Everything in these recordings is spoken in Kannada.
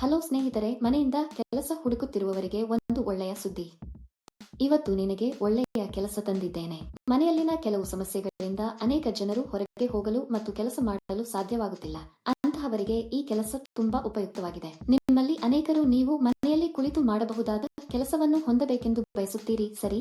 ಹಲೋ ಸ್ನೇಹಿತರೆ, ಮನೆಯಿಂದ ಕೆಲಸ ಹುಡುಕುತ್ತಿರುವವರಿಗೆ ಒಂದು ಒಳ್ಳೆಯ ಸುದ್ದಿ. ಇವತ್ತು ನಿನಗೆ ಒಳ್ಳೆಯ ಕೆಲಸ ತಂದಿದ್ದೇನೆ. ಮನೆಯಲ್ಲಿನ ಕೆಲವು ಸಮಸ್ಯೆಗಳಿಂದ ಅನೇಕ ಜನರು ಹೊರಗೆ ಹೋಗಲು ಮತ್ತು ಕೆಲಸ ಮಾಡಲು ಸಾಧ್ಯವಾಗುತ್ತಿಲ್ಲ. ಅಂತಹವರಿಗೆ ಈ ಕೆಲಸ ತುಂಬಾ ಉಪಯುಕ್ತವಾಗಿದೆ. ನಿಮ್ಮಲ್ಲಿ ಅನೇಕರು ನೀವು ಮನೆಯಲ್ಲಿ ಕುಳಿತು ಮಾಡಬಹುದಾದ ಕೆಲಸವನ್ನು ಹೊಂದಬೇಕೆಂದು ಬಯಸುತ್ತೀರಿ, ಸರಿ?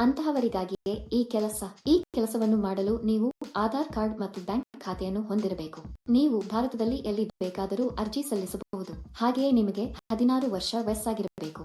ಅಂತಹವರಿಗಾಗಿಯೇ ಈ ಕೆಲಸ, ಈ ಕೆಲಸವನ್ನು ಮಾಡಲು ನೀವು ಆಧಾರ್ ಕಾರ್ಡ್ ಮತ್ತು ಬ್ಯಾಂಕ್ ಖಾತೆಯನ್ನು ಹೊಂದಿರಬೇಕು. ನೀವು ಭಾರತದಲ್ಲಿ ಎಲ್ಲಿ ಬೇಕಾದರೂ ಅರ್ಜಿ ಸಲ್ಲಿಸಬಹುದು. ಹಾಗೆಯೇ ನಿಮಗೆ ಹದಿನಾರು ವರ್ಷ ವಯಸ್ಸಾಗಿರಬೇಕು.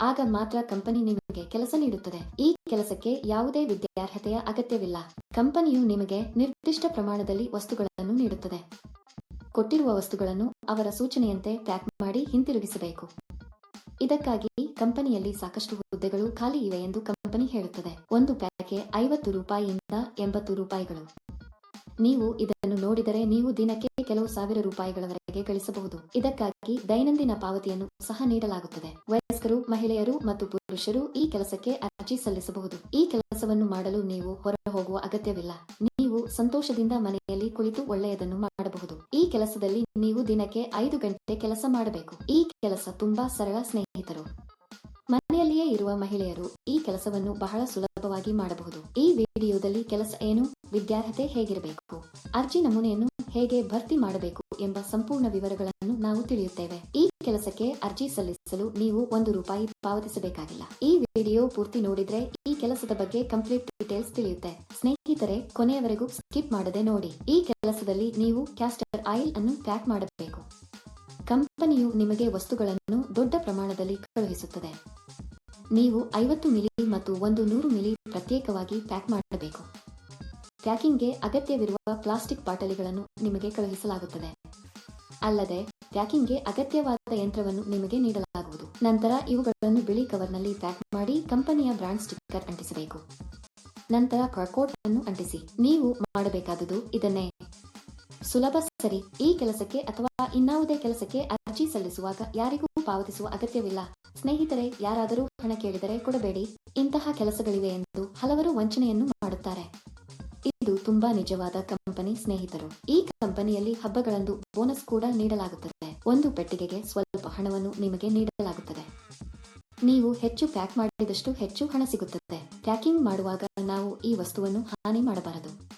ಆಗ ಮಾತ್ರ ಕಂಪನಿ ನಿಮಗೆ ಕೆಲಸ ನೀಡುತ್ತದೆ. ಈ ಕೆಲಸಕ್ಕೆ ಯಾವುದೇ ವಿದ್ಯಾರ್ಹತೆಯ ಅಗತ್ಯವಿಲ್ಲ. ಕಂಪನಿಯು ನಿಮಗೆ ನಿರ್ದಿಷ್ಟ ಪ್ರಮಾಣದಲ್ಲಿ ವಸ್ತುಗಳನ್ನು ನೀಡುತ್ತದೆ. ಕೊಟ್ಟಿರುವ ವಸ್ತುಗಳನ್ನು ಅವರ ಸೂಚನೆಯಂತೆ ಪ್ಯಾಕ್ ಮಾಡಿ ಹಿಂತಿರುಗಿಸಬೇಕು. ಇದಕ್ಕಾಗಿ ಕಂಪನಿಯಲ್ಲಿ ಸಾಕಷ್ಟು ಹುದ್ದೆಗಳು ಖಾಲಿ ಇವೆ ಎಂದು ಕಂಪನಿ ಹೇಳುತ್ತದೆ. ಒಂದು ಪ್ಯಾಕ್ಗೆ ಐವತ್ತು ರೂಪಾಯಿಯಿಂದ ಎಂಬತ್ತು ರೂಪಾಯಿಗಳು. ನೀವು ಇದನ್ನು ನೋಡಿದರೆ ನೀವು ದಿನಕ್ಕೆ ಕೆಲವು ಸಾವಿರ ರೂಪಾಯಿಗಳವರೆಗೆ ಗಳಿಸಬಹುದು. ಇದಕ್ಕಾಗಿ ದೈನಂದಿನ ಪಾವತಿಯನ್ನು ಸಹ ನೀಡಲಾಗುತ್ತದೆ. ವಯಸ್ಕರು, ಮಹಿಳೆಯರು ಮತ್ತು ಪುರುಷರು ಈ ಕೆಲಸಕ್ಕೆ ಅರ್ಜಿ ಸಲ್ಲಿಸಬಹುದು. ಈ ಕೆಲಸವನ್ನು ಮಾಡಲು ನೀವು ಹೊರ ಹೋಗುವ ಅಗತ್ಯವಿಲ್ಲ. ನೀವು ಸಂತೋಷದಿಂದ ಮನೆಯಲ್ಲಿ ಕುಳಿತು ಒಳ್ಳೆಯದನ್ನು ಮಾಡಬಹುದು. ಈ ಕೆಲಸದಲ್ಲಿ ನೀವು ದಿನಕ್ಕೆ ಐದು ಗಂಟೆ ಕೆಲಸ ಮಾಡಬೇಕು. ಈ ಕೆಲಸ ತುಂಬಾ ಸರಳ ಸ್ನೇಹಿತರು. ಮನೆಯಲ್ಲಿಯೇ ಇರುವ ಮಹಿಳೆಯರು ಈ ಕೆಲಸವನ್ನು ಬಹಳ ಸುಲಭವಾಗಿ ಮಾಡಬಹುದು. ಈ ವಿಡಿಯೋದಲ್ಲಿ ಕೆಲಸ ಏನು, ವಿದ್ಯಾರ್ಹತೆ ಹೇಗಿರಬೇಕು, ಅರ್ಜಿ ನಮೂನೆಯನ್ನು ಹೇಗೆ ಭರ್ತಿ ಮಾಡಬೇಕು ಎಂಬ ಸಂಪೂರ್ಣ ವಿವರಗಳನ್ನು ನಾವು ತಿಳಿಯುತ್ತೇವೆ. ಈ ಕೆಲಸಕ್ಕೆ ಅರ್ಜಿ ಸಲ್ಲಿಸಲು ನೀವು ಒಂದು ರೂಪಾಯಿ ಪಾವತಿಸಬೇಕಾಗಿಲ್ಲ. ಈ ವಿಡಿಯೋ ಪೂರ್ತಿ ನೋಡಿದ್ರೆ ಈ ಕೆಲಸದ ಬಗ್ಗೆ ಕಂಪ್ಲೀಟ್ ಡೀಟೇಲ್ಸ್ ತಿಳಿಯುತ್ತೆ. ಸ್ನೇಹಿತರೆ, ಕೊನೆಯವರೆಗೂ ಸ್ಕಿಪ್ ಮಾಡದೆ ನೋಡಿ. ಈ ಕೆಲಸದಲ್ಲಿ ನೀವು ಕ್ಯಾಸ್ಟರ್ ಆಯಿಲ್ ಅನ್ನು ಪ್ಯಾಕ್ ಮಾಡಬೇಕು. ಕಂಪನಿಯು ನಿಮಗೆ ವಸ್ತುಗಳನ್ನು ದೊಡ್ಡ ಪ್ರಮಾಣದಲ್ಲಿ ಕಳುಹಿಸುತ್ತದೆ. ನೀವು ಐವತ್ತು ಮಿಲಿ ಮತ್ತು ಒಂದು ನೂರು ಮಿಲಿ ಪ್ರತ್ಯೇಕವಾಗಿ ಪ್ಯಾಕ್ ಮಾಡಬೇಕು. ಪ್ಯಾಕಿಂಗ್ಗೆ ಅಗತ್ಯವಿರುವ ಪ್ಲಾಸ್ಟಿಕ್ ಬಾಟಲಿಗಳನ್ನು ನಿಮಗೆ ಕಳುಹಿಸಲಾಗುತ್ತದೆ. ಅಲ್ಲದೆ, ಪ್ಯಾಕಿಂಗ್ಗೆ ಅಗತ್ಯವಾದ ಯಂತ್ರವನ್ನು ನಿಮಗೆ ನೀಡಲಾಗುವುದು. ನಂತರ ಇವುಗಳನ್ನು ಬಿಳಿ ಕವರ್ನಲ್ಲಿ ಪ್ಯಾಕ್ ಮಾಡಿ ಕಂಪನಿಯ ಬ್ರಾಂಡ್ ಸ್ಟಿಕ್ಕರ್ ಅಂಟಿಸಬೇಕು. ನಂತರ ಕಾರ್ಕೋಟ್ ಅನ್ನು ಅಂಟಿಸಿ. ನೀವು ಮಾಡಬೇಕಾದುದು ಇದನ್ನೇ. ಸುಲಭ ಸರಿ. ಈ ಕೆಲಸಕ್ಕೆ ಅಥವಾ ಇನ್ನಾವುದೇ ಕೆಲಸಕ್ಕೆ ಅರ್ಜಿ ಸಲ್ಲಿಸುವಾಗ ಯಾರಿಗೂ ಪಾವತಿಸುವ ಅಗತ್ಯವಿಲ್ಲ. ಸ್ನೇಹಿತರೆ, ಯಾರಾದರೂ ಹಣ ಕೇಳಿದರೆ ಕೊಡಬೇಡಿ. ಇಂತಹ ಕೆಲಸಗಳಿವೆ ಎಂದು ಹಲವರು ವಂಚನೆಯನ್ನು ಮಾಡುತ್ತಾರೆ. ಇದು ತುಂಬಾ ನಿಜವಾದ ಕಂಪನಿ ಸ್ನೇಹಿತರು. ಈ ಕಂಪನಿಯಲ್ಲಿ ಹಬ್ಬಗಳಂದು ಬೋನಸ್ ಕೂಡ ನೀಡಲಾಗುತ್ತದೆ. ಒಂದು ಪೆಟ್ಟಿಗೆಗೆ ಸ್ವಲ್ಪ ಹಣವನ್ನು ನಿಮಗೆ ನೀಡಲಾಗುತ್ತದೆ. ನೀವು ಹೆಚ್ಚು ಪ್ಯಾಕ್ ಮಾಡಿದಷ್ಟು ಹೆಚ್ಚು ಹಣ ಸಿಗುತ್ತದೆ. ಪ್ಯಾಕಿಂಗ್ ಮಾಡುವಾಗ ನಾವು ಈ ವಸ್ತುವನ್ನು ಹಾನಿ ಮಾಡಬಾರದು.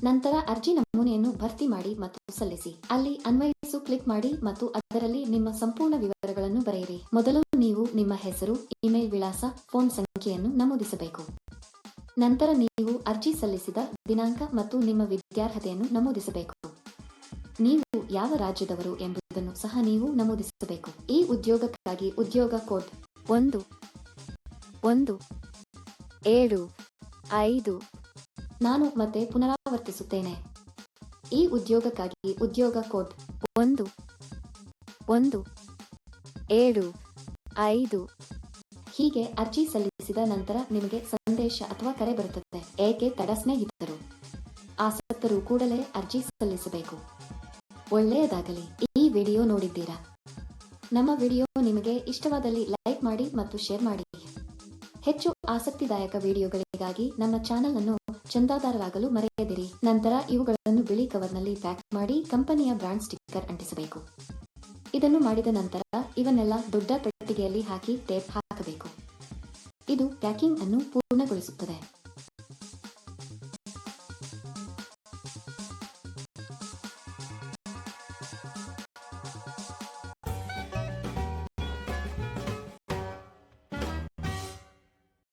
ನಂತರ ಅರ್ಜಿ ನಮೂನೆಯನ್ನು ಭರ್ತಿ ಮಾಡಿ ಮತ್ತು ಸಲ್ಲಿಸಿ. ಅಲ್ಲಿ ಅನ್ವಯಿಸು ಕ್ಲಿಕ್ ಮಾಡಿ ಮತ್ತು ಅದರಲ್ಲಿ ನಿಮ್ಮ ಸಂಪೂರ್ಣ ವಿವರಗಳನ್ನು ಬರೆಯಿರಿ. ಮೊದಲು ನೀವು ನಿಮ್ಮ ಹೆಸರು, ಇಮೇಲ್ ವಿಳಾಸ, ಫೋನ್ ಸಂಖ್ಯೆಯನ್ನು ನಮೂದಿಸಬೇಕು. ನಂತರ ನೀವು ಅರ್ಜಿ ಸಲ್ಲಿಸಿದ ದಿನಾಂಕ ಮತ್ತು ನಿಮ್ಮ ವಿದ್ಯಾರ್ಹತೆಯನ್ನು ನಮೂದಿಸಬೇಕು. ನೀವು ಯಾವ ರಾಜ್ಯದವರು ಎಂಬುದನ್ನು ಸಹ ನೀವು ನಮೂದಿಸಬೇಕು. ಈ ಉದ್ಯೋಗಕ್ಕಾಗಿ ಉದ್ಯೋಗ ಕೋಡ್ ಒಂದು ಒಂದು, ಏಳು, ಐದು ನಾನು ಮತ್ತೆ ಪುನರಾವರ್ತಿಸುತ್ತೇನೆ ಈ ಉದ್ಯೋಗಕ್ಕಾಗಿ ಉದ್ಯೋಗ ಕೋಡ್ ಒಂದು ಒಂದು, ಏಳು, ಐದು ಹೀಗೆ ಅರ್ಜಿ ಸಲ್ಲಿಸಿದ ನಂತರ ನಿಮಗೆ ಸಂದೇಶ ಅಥವಾ ಕರೆ ಬರುತ್ತದೆ. ಏಕೆ ತಡ ಸ್ನೇಹಿತರು? ಆಸಕ್ತರು ಕೂಡಲೇ ಅರ್ಜಿ ಸಲ್ಲಿಸಬೇಕು. ಒಳ್ಳೆಯದಾಗಲಿ. ಈ ವಿಡಿಯೋ ನೋಡಿದ್ದೀರಾ? ನಮ್ಮ ವಿಡಿಯೋ ನಿಮಗೆ ಇಷ್ಟವಾದಲ್ಲಿ ಲೈಕ್ ಮಾಡಿ ಮತ್ತು ಶೇರ್ ಮಾಡಿ. ಹೆಚ್ಚು ಆಸಕ್ತಿದಾಯಕ ವಿಡಿಯೋಗಳಿಗಾಗಿ ನಮ್ಮ ಚಾನಲ್ ಅನ್ನು ಚಂದಾದಾರರಾಗಲು ಮರೆಯದಿರಿ. ನಂತರ ಇವುಗಳನ್ನು ಬಿಳಿ ಕವರ್ನಲ್ಲಿ ಪ್ಯಾಕ್ ಮಾಡಿ ಕಂಪನಿಯ ಬ್ರಾಂಡ್ ಸ್ಟಿಕ್ಕರ್ ಅಂಟಿಸಬೇಕು. ಇದನ್ನು ಮಾಡಿದ ನಂತರ ಇವನ್ನೆಲ್ಲ ದೊಡ್ಡ ಪೆಟ್ಟಿಗೆಯಲ್ಲಿ ಹಾಕಿ ಟೇಪ್ ಹಾಕಬೇಕು. ಇದು ಪ್ಯಾಕಿಂಗ್ ಅನ್ನು ಪೂರ್ಣಗೊಳಿಸುತ್ತದೆ.